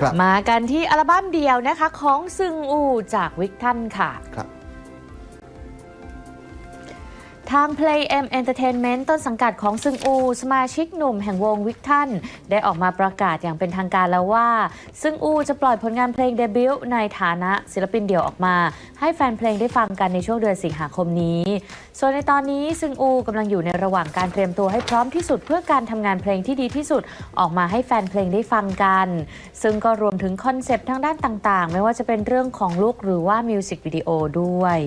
ครับมากันที่อัลบั้มเดียวนะคะของซึงอูจากวิกทันค่ะครับ ทาง Play M Entertainment ต้นสังกัดของซึงอู สมาชิกหนุ่มแห่งวงวิกทันได้ออกมาประกาศอย่างเป็นทางการแล้วว่า ซึงอูจะปล่อยผลงานเพลงเดบิวต์ในฐานะศิลปินเดี่ยวออกมา ให้แฟนเพลงได้ฟังกันในช่วงเดือนสิงหาคมนี้ ส่วนในตอนนี้ซึงอูกำลังอยู่ในระหว่างการเตรียมตัวให้พร้อมที่สุด เพื่อการทำงานเพลงที่ดีที่สุดออกมาให้แฟนเพลงได้ฟังกัน ซึ่งก็รวมถึงคอนเซปต์ทางด้านต่างๆ ไม่ว่าจะเป็นเรื่องของลูกหรือว่ามิวสิกวิดีโอด้วย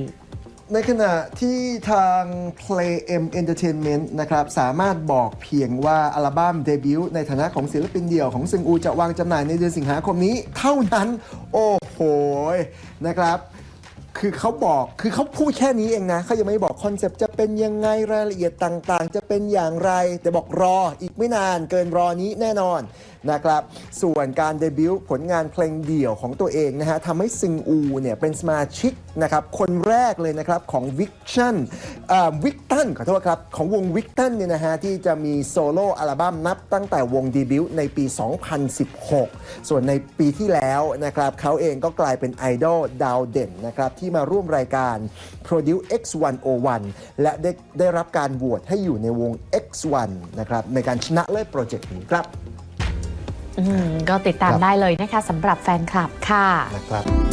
ในขณะที่ทาง Play M Entertainment นะครับสามารถบอกเพียงว่าอัลบั้มเดบิวต์ในฐานะของศิลปินเดี่ยวของซึงอูจะวางจำหน่ายในเดือนสิงหาคมนี้ เท่านั้น โอ้โหนะครับ คือเขาบอกคือเขาพูดแค่นี้เองนะเขายังไม่บอกคอนเซปต์จะเป็นยังไงรายละเอียดต่างๆ จะเป็นอย่างไร แต่บอกรออีกไม่นานเกินรอนี้แน่นอนนะครับ ส่วนการเดบิวต์ผลงานเพลงเดี่ยวของตัวเองนะฮะทำให้ซึงอูเนี่ยเป็นสมาชิกนะครับคนแรกเลยนะครับของวิกชันวิกตันขอโทษครับ ของวงวิกตันเนี่ยนะฮะที่จะมีโซโล่อัลบั้มนับตั้งแต่วงเดบิวต์ในปี 2016 ส่วนในปีที่แล้วนะครับเขาเองก็กลายเป็นไอดอลดาวเด่นนะครับที่มาร่วมรายการ Produce X101 และได้ได้รับการโหวตให้อยู่ในวง X1 นะครับในการชนะเลิศโปรเจกต์นี้ครับ อืมก็ติดตามครับ ได้เลยนะคะสำหรับแฟนคลับค่ะ นะครับ